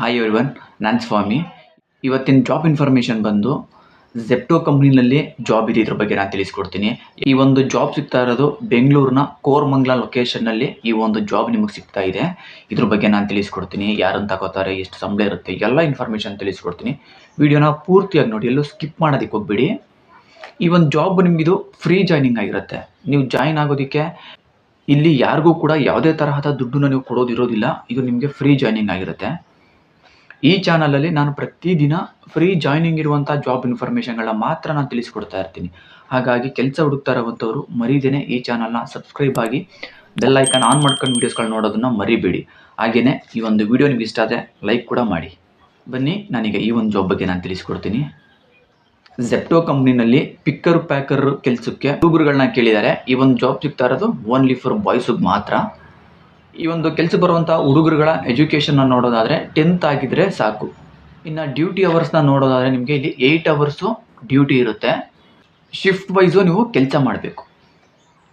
Hi everyone ನಾನು ಸ್ವಾಮಿ ಇವತ್ತಿನ job information ಬಂದು ಜೆಪ್ಟೋ ಕಂಪ್ನಿನಲ್ಲಿ ಜಾಬ್ ಇದೆ ಇದ್ರ ಬಗ್ಗೆ ನಾನು ತಿಳಿಸ್ಕೊಡ್ತೀನಿ. ಈ ಒಂದು ಜಾಬ್ ಸಿಗ್ತಾ ಇರೋದು ಬೆಂಗಳೂರಿನ ಕೋರ್ಮಂಗ್ಲ ಲೊಕೇಶನ್ನಲ್ಲಿ ಈ ಒಂದು ಜಾಬ್ ನಿಮಗೆ ಸಿಗ್ತಾ ಇದೆ. ಇದ್ರ ಬಗ್ಗೆ ನಾನು ತಿಳಿಸ್ಕೊಡ್ತೀನಿ ಯಾರನ್ನು ತಗೋತಾರೆ, ಎಷ್ಟು ಸಂಬಳ ಇರುತ್ತೆ, ಎಲ್ಲ ಇನ್ಫಾರ್ಮೇಷನ್ ತಿಳಿಸ್ಕೊಡ್ತೀನಿ. ವಿಡಿಯೋನ ಪೂರ್ತಿಯಾಗಿ ನೋಡಿ, ಎಲ್ಲೂ ಸ್ಕಿಪ್ ಮಾಡೋದಕ್ಕೆ ಹೋಗ್ಬಿಡಿ. ಈ ಒಂದು ಜಾಬ್ ನಿಮಗಿದು ಫ್ರೀ ಜಾಯ್ನಿಂಗ್ ಆಗಿರುತ್ತೆ. ನೀವು ಜಾಯಿನ್ ಆಗೋದಕ್ಕೆ ಇಲ್ಲಿ ಯಾರಿಗೂ ಕೂಡ ಯಾವುದೇ ತರಹದ ದುಡ್ಡನ್ನು ನೀವು ಕೊಡೋದಿರೋದಿಲ್ಲ. ಇದು ನಿಮಗೆ ಫ್ರೀ ಜಾಯ್ನಿಂಗ್ ಆಗಿರುತ್ತೆ. ಈ ಚಾನಲಲ್ಲಿ ನಾನು ಪ್ರತಿದಿನ ಫ್ರೀ ಜಾಯ್ನಿಂಗ್ ಇರುವಂಥ ಜಾಬ್ ಇನ್ಫಾರ್ಮೇಷನ್ಗಳನ್ನ ಮಾತ್ರ ನಾನು ತಿಳಿಸಿಕೊಡ್ತಾ ಇರ್ತೀನಿ. ಹಾಗಾಗಿ ಕೆಲಸ ಹುಡುಕ್ತಾ ಇರುವಂಥವ್ರು ಮರಿದೇನೆ ಈ ಚಾನಲ್ನ ಸಬ್ಸ್ಕ್ರೈಬ್ ಆಗಿ ಬೆಲ್ ಐಕಾನ್ ಆನ್ ಮಾಡ್ಕೊಂಡು ವೀಡಿಯೋಸ್ಗಳು ನೋಡೋದನ್ನ ಮರಿಬೇಡಿ. ಹಾಗೆಯೇ ಈ ಒಂದು ವಿಡಿಯೋ ನಿಮ್ಗೆ ಇಷ್ಟ ಆದರೆ ಲೈಕ್ ಕೂಡ ಮಾಡಿ. ಬನ್ನಿ, ನಾನೀಗ ಈ ಒಂದು ಜಾಬ್ ಬಗ್ಗೆ ನಾನು ತಿಳಿಸ್ಕೊಡ್ತೀನಿ. ಜೆಪ್ಟೋ ಕಂಪ್ನಿನಲ್ಲಿ ಪಿಕ್ಕರ್ ಪ್ಯಾಕರ್ ಕೆಲಸಕ್ಕೆ ಹುಡುಗರುಗಳನ್ನ ಕೇಳಿದ್ದಾರೆ. ಈ ಒಂದು ಜಾಬ್ ಸಿಗ್ತಾ ಇರೋದು ಓನ್ಲಿ ಫಾರ್ ಬಾಯ್ಸಿಗೆ ಮಾತ್ರ. ಈ ಒಂದು ಕೆಲಸ ಬರುವಂಥ ಹುಡುಗರುಗಳ ಎಜುಕೇಷನ್ನ ನೋಡೋದಾದರೆ ಟೆಂತ್ ಆಗಿದ್ರೆ ಸಾಕು. ಇನ್ನು ಡ್ಯೂಟಿ ಅವರ್ಸ್ನ ನೋಡೋದಾದರೆ ನಿಮಗೆ ಇಲ್ಲಿ ಏಯ್ಟ್ ಅವರ್ಸು ಡ್ಯೂಟಿ ಇರುತ್ತೆ. ಶಿಫ್ಟ್ ವೈಸು ನೀವು ಕೆಲಸ ಮಾಡಬೇಕು.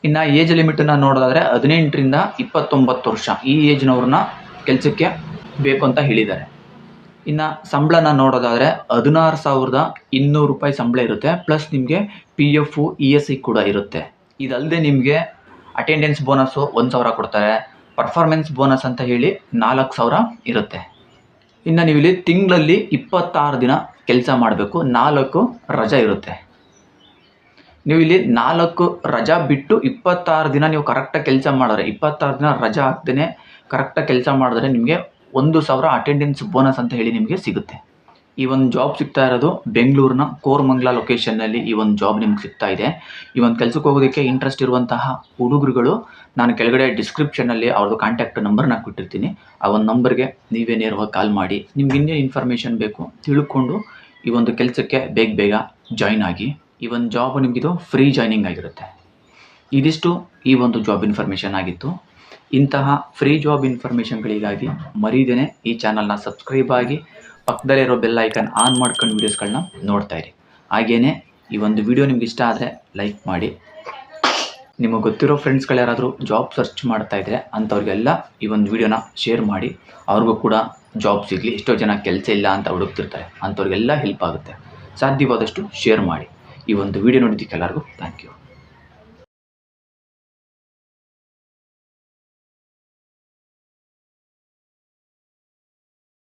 ಇನ್ನು ಏಜ್ ಲಿಮಿಟನ್ನು ನೋಡೋದಾದರೆ ಹದಿನೆಂಟರಿಂದ ಇಪ್ಪತ್ತೊಂಬತ್ತು ವರ್ಷ ಈ ಏಜ್ನವ್ರನ್ನ ಕೆಲಸಕ್ಕೆ ಬೇಕು ಅಂತ ಹೇಳಿದ್ದಾರೆ. ಇನ್ನು ಸಂಬಳನ ನೋಡೋದಾದರೆ ಹದಿನಾರು ಸಾವಿರದ ಇನ್ನೂರು ರೂಪಾಯಿ ಸಂಬಳ ಇರುತ್ತೆ. ಪ್ಲಸ್ ನಿಮಗೆ P F E S I ಕೂಡ ಇರುತ್ತೆ. ಇದಲ್ಲದೆ ನಿಮಗೆ ಅಟೆಂಡೆನ್ಸ್ ಬೋನಸ್ಸು ಒಂದು ಸಾವಿರ ಕೊಡ್ತಾರೆ. ಪರ್ಫಾರ್ಮೆನ್ಸ್ ಬೋನಸ್ ಅಂತ ಹೇಳಿ ನಾಲ್ಕು ಸಾವಿರ ಇರುತ್ತೆ. ಇನ್ನು ನೀವು ತಿಂಗಳಲ್ಲಿ ಇಪ್ಪತ್ತಾರು ದಿನ ಕೆಲಸ ಮಾಡಬೇಕು, ನಾಲ್ಕು ರಜಾ ಇರುತ್ತೆ. ನೀವು ಇಲ್ಲಿ ನಾಲ್ಕು ರಜಾ ಬಿಟ್ಟು ಇಪ್ಪತ್ತಾರು ದಿನ ನೀವು ಕರೆಕ್ಟಾಗಿ ಕೆಲಸ ಮಾಡಿದ್ರೆ, ಇಪ್ಪತ್ತಾರು ದಿನ ರಜಾ ಹಾಕ್ದೇ ಕರೆಕ್ಟಾಗಿ ಕೆಲಸ ಮಾಡಿದ್ರೆ ನಿಮಗೆ ಒಂದು ಸಾವಿರ ಅಟೆಂಡೆನ್ಸ್ ಬೋನಸ್ ಅಂತ ಹೇಳಿ ನಿಮಗೆ ಸಿಗುತ್ತೆ. ಈ ಒಂದು ಜಾಬ್ ಸಿಗ್ತಾ ಇರೋದು ಬೆಂಗಳೂರಿನ ಕೋರ್ಮಂಗ್ಲ ಲೊಕೇಶನ್ನಲ್ಲಿ ಈ ಒಂದು ಜಾಬ್ ನಿಮ್ಗೆ ಸಿಗ್ತಾ ಇದೆ. ಈ ಒಂದು ಕೆಲಸಕ್ಕೆ ಹೋಗೋದಕ್ಕೆ ಇಂಟ್ರೆಸ್ಟ್ ಇರುವಂತಹ ಹುಡುಗರುಗಳು, ನಾನು ಕೆಳಗಡೆ ಡಿಸ್ಕ್ರಿಪ್ಷನಲ್ಲಿ ಅವ್ರದ್ದು ಕಾಂಟ್ಯಾಕ್ಟ್ ನಂಬರ್ನ ಕೊಟ್ಟಿರ್ತೀನಿ. ಆ ಒಂದು ನಂಬರ್ಗೆ ನೀವೇ ನೇರವಾಗಿ ಕಾಲ್ ಮಾಡಿ. ನಿಮ್ಗೆ ಇನ್ನೇನು ಇನ್ಫಾರ್ಮೇಷನ್ ಬೇಕು ತಿಳ್ಕೊಂಡು ಈ ಒಂದು ಕೆಲಸಕ್ಕೆ ಬೇಗ ಬೇಗ ಜಾಯ್ನ್ ಆಗಿ. ಈ ಒಂದು ಜಾಬ್ ನಿಮಗಿದು ಫ್ರೀ ಜಾಯ್ನಿಂಗ್ ಆಗಿರುತ್ತೆ. ಇದಿಷ್ಟು ಈ ಒಂದು ಜಾಬ್ ಇನ್ಫಾರ್ಮೇಷನ್ ಆಗಿತ್ತು. ಇಂತಹ ಫ್ರೀ ಜಾಬ್ ಇನ್ಫಾರ್ಮೇಷನ್ಗಳಿಗಾಗಿ ಮರೀದೇನೆ ಈ ಚಾನಲ್ನ ಸಬ್ಸ್ಕ್ರೈಬ್ ಆಗಿ ಪಕ್ಕದಲ್ಲಿರೋ ಬೆಲ್ ಐಕನ್ ಆನ್ ಮಾಡ್ಕೊಂಡು ವೀಡಿಯೋಸ್ಗಳನ್ನ ನೋಡ್ತಾ ಇರಿ. ಹಾಗೆಯೇ ಈ ಒಂದು ವಿಡಿಯೋ ನಿಮ್ಗೆ ಇಷ್ಟ ಆದರೆ ಲೈಕ್ ಮಾಡಿ. ನಿಮಗೆ ಗೊತ್ತಿರೋ ಫ್ರೆಂಡ್ಸ್ಗಳು ಯಾರಾದರೂ ಜಾಬ್ ಸರ್ಚ್ ಮಾಡ್ತಾ ಇದ್ದರೆ ಅಂಥವ್ರಿಗೆಲ್ಲ ಈ ಒಂದು ವಿಡಿಯೋನ ಶೇರ್ ಮಾಡಿ. ಅವ್ರಿಗೂ ಕೂಡ ಜಾಬ್ ಸಿಗಲಿ, ಎಷ್ಟೋ ಜನ ಕೆಲಸ ಇಲ್ಲ ಅಂತ ಹುಡುಕ್ತಿರ್ತಾರೆ. ಅಂಥವ್ರಿಗೆಲ್ಲ ಹೆಲ್ಪ್ ಆಗುತ್ತೆ. ಸಾಧ್ಯವಾದಷ್ಟು ಶೇರ್ ಮಾಡಿ. ಈ ಒಂದು ವಿಡಿಯೋ ನೋಡಿದ್ದಕ್ಕೆ ಎಲ್ಲರಿಗೂ ಥ್ಯಾಂಕ್ ಯು